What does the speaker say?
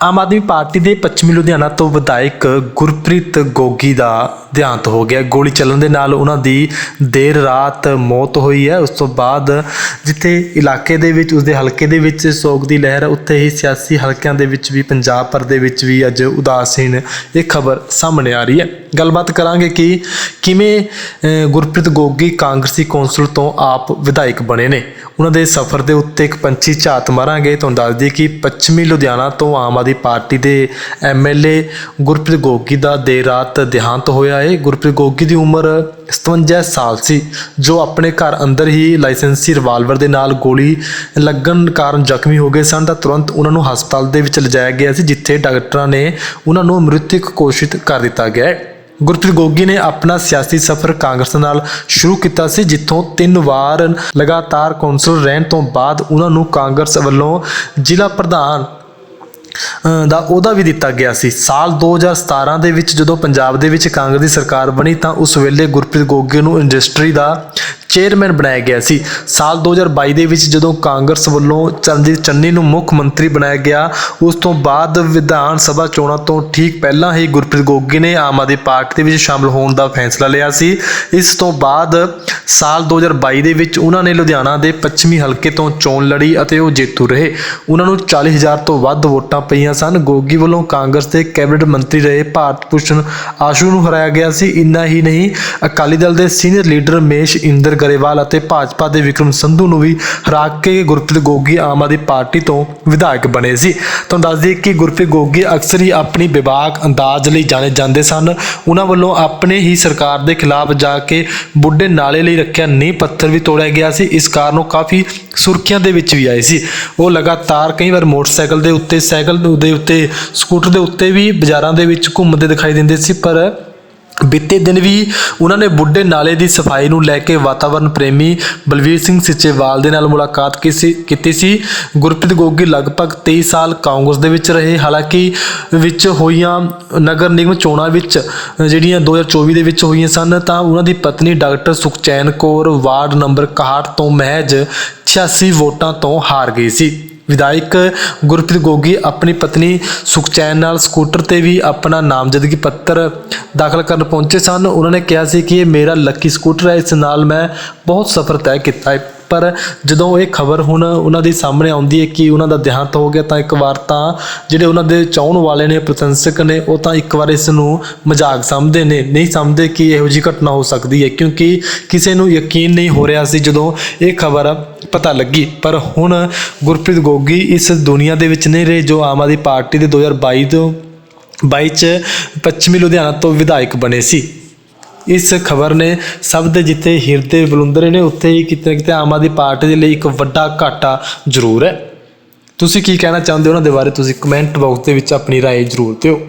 ਆਮ Aadmi Party ਦੇ ਪੱਛਮੀ ਲੁਧਿਆਣਾ ਤੋਂ ਵਿਧਾਇਕ ਗੁਰਪ੍ਰੀਤ ਗੋਗੀ ਦਾ ਦੇਹਾਂਤ ਹੋ ਗਿਆ। ਗੋਲੀ ਚੱਲਣ ਦੇ ਨਾਲ ਉਹਨਾਂ ਦੀ ਦੇਰ ਰਾਤ ਮੌਤ ਹੋਈ ਹੈ। ਉਸ ਤੋਂ ਬਾਅਦ ਜਿੱਥੇ ਇਲਾਕੇ ਦੇ ਵਿੱਚ, ਉਸਦੇ ਹਲਕੇ ਦੇ ਵਿੱਚ ਸੋਗ ਦੀ ਲਹਿਰ ਹੈ ਉੱਥੇ ਹੀ ਸਿਆਸੀ ਹਲਕਿਆਂ ਦੇ ਵਿੱਚ ਵੀ, ਪੰਜਾਬ ਭਰ ਦੇ ਵਿੱਚ ਵੀ ਅੱਜ ਉਦਾਸੀਨ ਇਹ ਖਬਰ ਸਾਹਮਣੇ ਆ ਰਹੀ ਹੈ। ਗੱਲਬਾਤ ਕਰਾਂਗੇ ਕਿ ਕਿਵੇਂ ਗੁਰਪ੍ਰੀਤ ਗੋਗੀ ਕਾਂਗਰਸੀ ਕੌਂਸਲ ਤੋਂ ਆਪ ਵਿਧਾਇਕ ਬਣੇ ਨੇ। ਉਹਨਾਂ ਦੇ ਸਫ਼ਰ ਦੇ ਉੱਤੇ ਇੱਕ ਪੰਛੀ ਝਾਤ ਮਾਰਾਂਗੇ। ਤੁਹਾਨੂੰ ਦੱਸ ਦਈਏ ਕਿ ਪੱਛਮੀ ਲੁਧਿਆਣਾ ਤੋਂ ਆਮ ਆਦਮੀ ਪਾਰਟੀ ਦੇ ਐਮਐਲਏ ਗੁਰਪ੍ਰੀਤ ਗੋਗੀ ਦਾ ਦੇਰ ਰਾਤ ਦੇਹਾਂਤ ਹੋਇਆ ਹੈ। ਗੁਰਪ੍ਰੀਤ ਗੋਗੀ ਦੀ ਉਮਰ 57 ਸਾਲ ਸੀ, ਜੋ ਆਪਣੇ ਘਰ ਅੰਦਰ ਹੀ ਲਾਇਸੈਂਸੀ ਰਿਵਾਲਵਰ ਦੇ ਨਾਲ ਗੋਲੀ ਲੱਗਣ ਕਾਰਨ ਜ਼ਖਮੀ ਹੋ ਗਏ ਸਨ ਤਾਂ ਤੁਰੰਤ ਉਹਨਾਂ ਨੂੰ ਹਸਪਤਾਲ ਦੇ ਵਿੱਚ ਲਿਜਾਇਆ ਗਿਆ ਸੀ, ਜਿੱਥੇ ਡਾਕਟਰਾਂ ਨੇ ਉਹਨਾਂ ਨੂੰ ਮ੍ਰਿਤਕ ਘੋਸ਼ਿਤ ਕਰ ਦਿੱਤਾ ਗਿਆ ਹੈ। ਗੁਰਪ੍ਰੀਤ ਗੋਗੀ ਨੇ ਆਪਣਾ ਸਿਆਸੀ ਸਫ਼ਰ ਕਾਂਗਰਸ ਨਾਲ ਸ਼ੁਰੂ ਕੀਤਾ ਸੀ, ਜਿੱਥੋਂ ਤਿੰਨ ਵਾਰ ਲਗਾਤਾਰ ਕੌਂਸਲਰ ਰਹਿਣ ਤੋਂ ਬਾਅਦ ਉਹਨਾਂ ਨੂੰ ਕਾਂਗਰਸ ਵੱਲੋਂ ਜ਼ਿਲ੍ਹਾ ਪ੍ਰਧਾਨ ਦਾ ਉਹਦਾ ਵੀ ਦਿੱਤਾ ਗਿਆ ਸੀ। ਸਾਲ 2017 ਦੇ ਵਿੱਚ ਜਦੋਂ ਪੰਜਾਬ ਦੇ ਵਿੱਚ ਕਾਂਗਰਸ ਦੀ ਸਰਕਾਰ ਬਣੀ ਤਾਂ ਉਸ ਵੇਲੇ ਗੁਰਪ੍ਰੀਤ ਗੋਗੇ ਨੂੰ ਇੰਡਸਟਰੀ ਦਾ ਚੇਅਰਮੈਨ ਬਣਾਇਆ ਗਿਆ ਸੀ। ਸਾਲ 2022 ਦੇ ਵਿੱਚ ਜਦੋਂ ਕਾਂਗਰਸ ਵੱਲੋਂ ਚਰਨਜੀਤ ਚੰਨੀ ਨੂੰ ਮੁੱਖ ਮੰਤਰੀ ਬਣਾਇਆ ਗਿਆ, ਉਸ ਤੋਂ ਬਾਅਦ ਵਿਧਾਨ ਸਭਾ ਚੋਣਾਂ ਤੋਂ ਠੀਕ ਪਹਿਲਾਂ ਹੀ ਗੁਰਪ੍ਰੀਤ ਗੋਗੀ ਨੇ ਆਮ ਆਦਮੀ ਪਾਰਟੀ ਦੇ ਵਿੱਚ ਸ਼ਾਮਲ ਹੋਣ ਦਾ ਫੈਸਲਾ ਲਿਆ ਸੀ। ਇਸ ਤੋਂ ਬਾਅਦ ਸਾਲ 2022 ਦੇ ਵਿੱਚ ਉਹਨਾਂ ਨੇ ਲੁਧਿਆਣਾ ਦੇ ਪੱਛਮੀ ਹਲਕੇ ਤੋਂ ਚੋਣ ਲੜੀ ਅਤੇ ਉਹ ਜੇਤੂ ਰਹੇ। ਉਹਨਾਂ ਨੂੰ 40000 ਤੋਂ ਵੱਧ ਵੋਟਾਂ ਪਈਆਂ ਸਨ। ਗੋਗੀ ਵੱਲੋਂ ਕਾਂਗਰਸ ਦੇ ਕੈਬਨਿਟ ਮੰਤਰੀ ਰਹੇ ਭਾਰਤ ਭੂਸ਼ਣ ਆਸ਼ੂ ਨੂੰ ਹਰਾਇਆ ਗਿਆ ਸੀ। ਇੰਨਾ ਹੀ ਨਹੀਂ, ਅਕਾਲੀ ਦਲ ਦੇ ਸੀਨੀਅਰ ਲੀਡਰ ਮੇਸ਼ ਇੰਦਰ ਗਰੇਵਾਲ ਅਤੇ ਭਾਜਪਾ ਦੇ ਵਿਕਰਮ ਸੰਧੂ ਨੂੰ ਵੀ ਹਰਾ ਕੇ ਗੁਰਪ੍ਰੀਤ ਗੋਗੀ ਆਮ ਆਦਮੀ ਪਾਰਟੀ ਤੋਂ ਵਿਧਾਇਕ ਬਣੇ ਸੀ। ਤੁਹਾਨੂੰ ਦੱਸ ਦਈਏ ਕਿ ਗੁਰਪ੍ਰੀਤ ਗੋਗੀ ਅਕਸਰ ਹੀ ਆਪਣੀ ਵਿਵਾਕ ਅੰਦਾਜ਼ ਲਈ ਜਾਣੇ ਜਾਂਦੇ ਸਨ। ਉਹਨਾਂ ਵੱਲੋਂ ਆਪਣੇ ਹੀ ਸਰਕਾਰ ਦੇ ਖਿਲਾਫ ਜਾ ਕੇ ਬੁੱਢੇ ਨਾਲੇ ਲਈ ਰੱਖਿਆ ਨੀਂਹ ਪੱਥਰ ਵੀ ਤੋੜਿਆ ਗਿਆ ਸੀ। ਇਸ ਕਾਰਨ ਉਹ ਕਾਫੀ ਸੁਰਖੀਆਂ ਦੇ ਵਿੱਚ ਵੀ ਆਏ ਸੀ। ਉਹ ਲਗਾਤਾਰ ਕਈ ਵਾਰ ਮੋਟਰਸਾਈਕਲ ਦੇ ਉੱਤੇ, ਸਾਈਕਲ ਦੇ ਉੱਤੇ, ਸਕੂਟਰ ਦੇ ਉੱਤੇ ਵੀ ਬਾਜ਼ਾਰਾਂ ਦੇ ਵਿੱਚ ਘੁੰਮਦੇ ਦਿਖਾਈ ਦਿੰਦੇ ਸੀ, ਪਰ ਬੀਤੇ ਦਿਨ ਵੀ ਉਹਨਾਂ ਨੇ ਬੁੱਢੇ ਨਾਲੇ ਦੀ ਸਫ਼ਾਈ ਨੂੰ ਲੈ ਕੇ ਵਾਤਾਵਰਣ ਪ੍ਰੇਮੀ ਬਲਵੀਰ ਸਿੰਘ ਸਿੱਚੇਵਾਲ ਦੇ ਨਾਲ ਮੁਲਾਕਾਤ ਕੀਤੀ ਕੀਤੀ ਸੀ। ਗੁਰਪ੍ਰੀਤ ਗੋਗੀ ਲਗਭਗ 23 ਸਾਲ ਕਾਂਗਰਸ ਦੇ ਵਿੱਚ ਰਹੇ। ਹਾਲਾਂਕਿ ਵਿੱਚ ਹੋਈਆਂ ਨਗਰ ਨਿਗਮ ਚੋਣਾਂ ਵਿੱਚ ਜਿਹੜੀਆਂ 2024 ਦੇ ਵਿੱਚ ਹੋਈਆਂ ਸਨ, ਤਾਂ ਉਹਨਾਂ ਦੀ ਪਤਨੀ doctor Sukhchain Kaur ward number 61 ਤੋਂ ਮਹਿਜ 86 ਵੋਟਾਂ ਤੋਂ ਹਾਰ ਗਈ ਸੀ। ਵਿਧਾਇਕ ਗੁਰਪ੍ਰੀਤ ਗੋਗੀ ਆਪਣੀ ਪਤਨੀ ਸੁਖਚੈਨ ਨਾਲ ਸਕੂਟਰ ਤੇ ਵੀ ਆਪਣਾ ਨਾਮਜ਼ਦਗੀ ਪੱਤਰ ਦਾਖਲ ਕਰਨ ਪਹੁੰਚੇ ਸਨ। ਉਹਨਾਂ ਨੇ ਕਿਹਾ ਸੀ ਕਿ ਇਹ ਮੇਰਾ ਲੱਕੀ ਸਕੂਟਰ ਹੈ, ਇਸ ਨਾਲ ਮੈਂ ਬਹੁਤ ਸਫ਼ਰ ਤੈਅ ਕੀਤਾ ਹੈ। ਪਰ ਜਦੋਂ ਇਹ ਖਬਰ ਹੁਣ ਉਹਨਾਂ ਦੇ ਸਾਹਮਣੇ ਆਉਂਦੀ ਹੈ ਕਿ ਉਹਨਾਂ ਦਾ ਦੇਹਾਂਤ ਹੋ ਗਿਆ, ਤਾਂ ਇੱਕ ਵਾਰ ਤਾਂ ਜਿਹੜੇ ਉਹਨਾਂ ਦੇ ਚਾਹਣ ਵਾਲੇ ਨੇ, ਪ੍ਰਸ਼ੰਸਕ ਨੇ, ਉਹ ਤਾਂ ਇੱਕ ਵਾਰ ਇਸ ਨੂੰ ਮਜ਼ਾਕ ਸਮਝਦੇ ਨੇ। ਨਹੀਂ ਸਮਝਦੇ ਕਿ ਇਹੋ ਜਿਹੀ ਘਟਨਾ ਹੋ ਸਕਦੀ ਹੈ, ਕਿਉਂਕਿ ਕਿਸੇ ਨੂੰ ਯਕੀਨ ਨਹੀਂ ਹੋ ਰਿਹਾ ਸੀ ਜਦੋਂ ਇਹ ਖਬਰ ਪਤਾ ਲੱਗੀ ਪਰ ਹੁਣ ਗੁਰਪ੍ਰੀਤ ਗੋਗੀ ਇਸ ਦੁਨੀਆ ਦੇ ਵਿੱਚ ਨਹੀਂ ਰਹੇ ਜੋ ਆਮ ਆਦਮੀ ਪਾਰਟੀ ਦੇ 2022 ਤੋਂ 22 ਚ ਪੱਛਮੀ ਲੁਧਿਆਣਾ ਤੋਂ ਵਿਧਾਇਕ ਬਣੇ ਸੀ ਇਸ ਖਬਰ ਨੇ ਸਭ ਦੇ ਜਿੱਥੇ ਹਿਰਦੇ ਬਲੁੰਦਰੇ ਨੇ ਉੱਥੇ ਹੀ ਕਿਤੇ ਨਾ ਕਿਤੇ ਆਮ ਆਦਮੀ ਪਾਰਟੀ ਦੇ ਲਈ ਇੱਕ ਵੱਡਾ ਘਾਟਾ ਜ਼ਰੂਰ ਹੈ ਤੁਸੀਂ ਕੀ ਕਹਿਣਾ ਚਾਹੁੰਦੇ ਹੋ ਉਹਨਾਂ ਦੇ ਬਾਰੇ ਤੁਸੀਂ ਕਮੈਂਟ ਬਾਕਸ ਦੇ ਵਿੱਚ ਆਪਣੀ رائے ਜ਼ਰੂਰ ਦਿਓ